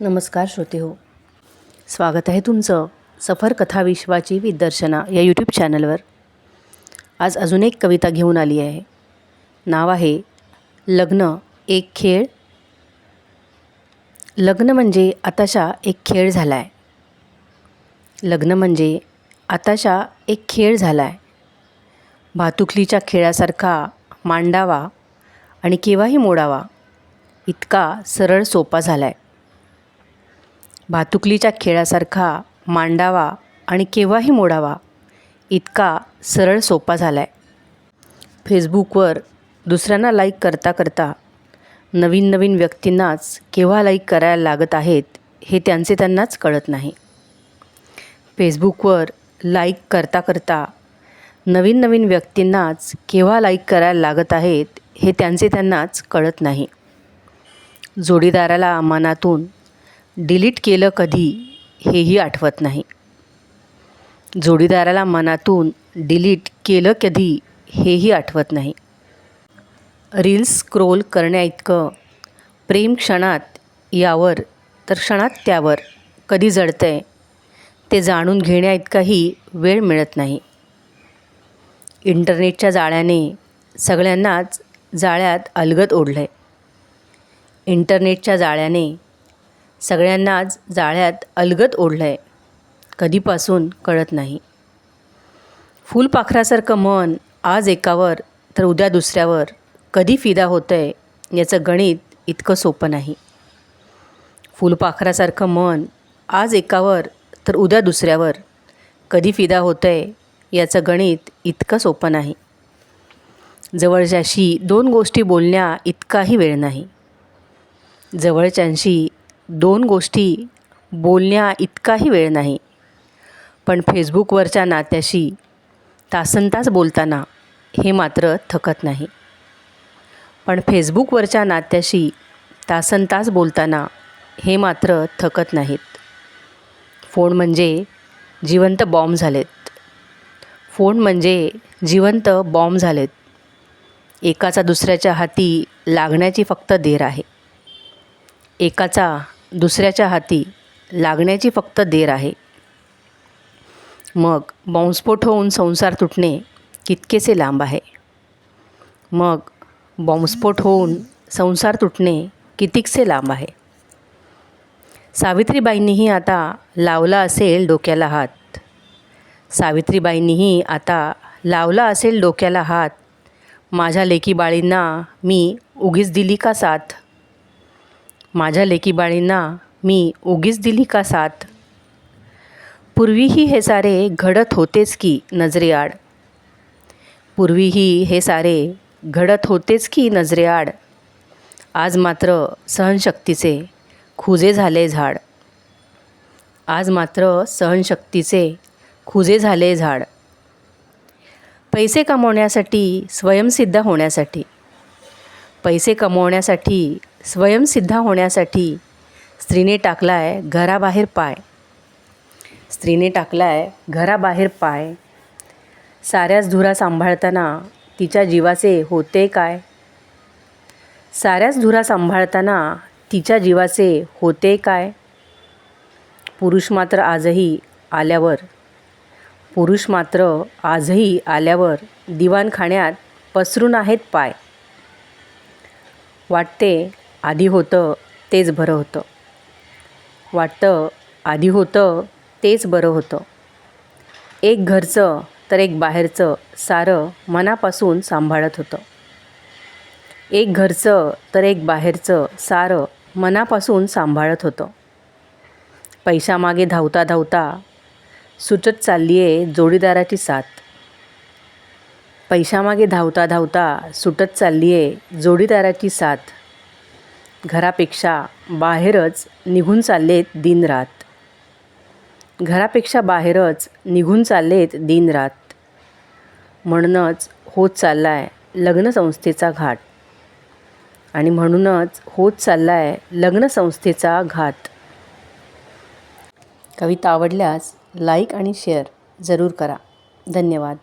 नमस्कार श्रोते हो. स्वागत आहे तुमचं सफर कथा विश्वाची विदर्शना या यूट्यूब चॅनलवर आज अजून एक कविता घेऊन आली आहे. नाव आहे लग्न एक खेळ. लग्न म्हणजे आताशा एक खेळ झाला आहे लग्न म्हणजे आताशा एक खेळ झाला आहे भातुकलीच्या खेळासारखा मांडावा आणि केव्हाही मोडावा इतका सरळ सोपा झाला आहे भातुकलीच्या खेळासारखा मांडावा आणि केव्हाही मोडावा इतका सरळ सोपा झाला आहे फेसबुकवर दुसऱ्यांना लाईक करता करता नवीन नवीन व्यक्तींनाच केव्हा लाईक करायला लागत आहेत हे त्यांचे त्यांनाच कळत नाही. फेसबुकवर लाईक करता करता नवीन नवीन व्यक्तींनाच केव्हा लाईक करायला लागत आहेत हे त्यांचे त्यांनाच कळत नाही. जोडीदाराला मनातून डिलीट केलं कधी हेही आठवत नाही. जोडीदाराला मनातून डिलीट केलं कधी हेही आठवत नाही. रील्स स्क्रोल करण्याइतकं प्रेम क्षणात यावर तर क्षणात त्यावर कधी जडतं आहे ते जाणून घेण्याइतकाही वेळ मिळत नाही. इंटरनेटच्या जाळ्याने सगळ्यांनाच जाळ्यात अलगद ओढलं आहे इंटरनेटच्या जाळ्याने सगळ्यांनाच जाळ्यात अलगत ओढलं आहे कधीपासून कळत नाही. फुलपाखरासारखं मन आज एकावर तर उद्या दुसऱ्यावर कधी फिदा होतं आहे याचं गणित इतकं सोपं नाही. फुलपाखरासारखं मन आज एकावर तर उद्या दुसऱ्यावर कधी फिदा होतं आहे याचं गणित इतकं सोपं नाही. जवळच्याशी दोन गोष्टी बोलण्या इतकाही वेळ नाही. जवळच्यांशी दोन गोष्टी बोलण्या इतकाही वेळ नाही. पण फेसबुकवरच्या नात्याशी तासनतास बोलताना हे मात्र थकत नाही. पण फेसबुकवरच्या नात्याशी तासनतास बोलताना हे मात्र थकत नाहीत. फोन म्हणजे जिवंत बॉम्ब झालेत. फोन म्हणजे जिवंत बॉम्ब झालेत. एकाचा दुसऱ्याच्या हाती लागण्याची फक्त देर आहे. एकाचा दुसऱ्याच्या हाती लागण्याची फक्त देर आहे. मग बॉम्बस्फोट होऊन संसार तुटणे कितकेसे लांब आहे. मग बॉम्बस्फोट होऊन संसार तुटणे कितीकसे लांब आहे. सावित्रीबाईंनीही आता लावला असेल डोक्याला हात. सावित्रीबाईंनीही आता लावला असेल डोक्याला हात. माझ्या लेकीबाळींना मी उगीच दिली का साथ? माझ्या लेकीबाळींना मी उगीच दिली का साथ? पूर्वीही हे सारे घडत होतेच की नजरेआड? पूर्वीही हे सारे घडत होतेच की नजरेआड? आज मात्र सहनशक्तीचे खुजे झाले झाड. आज मात्र सहनशक्तीचे खुजे झाले झाड. पैसे कमवण्यासाठी स्वयंसिद्ध होण्यासाठी. पैसे कमवण्यासाठी स्वयंसिद्ध होण्यासाठी स्त्रीने टाकला आहे घराबाहेर पाय. स्त्रीने टाकला आहे घराबाहेर पाय. साऱ्याच धुरा सांभाळताना तिच्या जीवाचे होते काय? साऱ्याच धुरा सांभाळताना तिच्या जीवाचे होते काय? पुरुष मात्र आजही आल्यावर पुरुष मात्र आजही आल्यावर दिवाणखाण्यात पसरून आहेत पाय. वाटते आधी होतं तेच बरं होतं. वाटतं आधी होतं तेच बरं होतं. एक घरचं तर एक बाहेरचं सारं मनापासून सांभाळत होतं. एक घरचं तर एक बाहेरचं सारं मनापासून सांभाळत होतं. पैशामागे धावता धावता सुटत चालली आहे जोडीदाराची साथ. पैशामागे धावता धावता सुटत चालली आहे जोडीदाराची साथ. घरापेक्षा बाहेरच निघून चाललेत दिनरात. घरापेक्षा बाहेरच निघून चाललेत दिनरात. म्हणूनच होत चालला आहे लग्नसंस्थेचा घाट. आणि म्हणूनच होत चालला आहे लग्नसंस्थेचा घात कविता आवडल्यास लाईक आणि शेअर जरूर करा. धन्यवाद.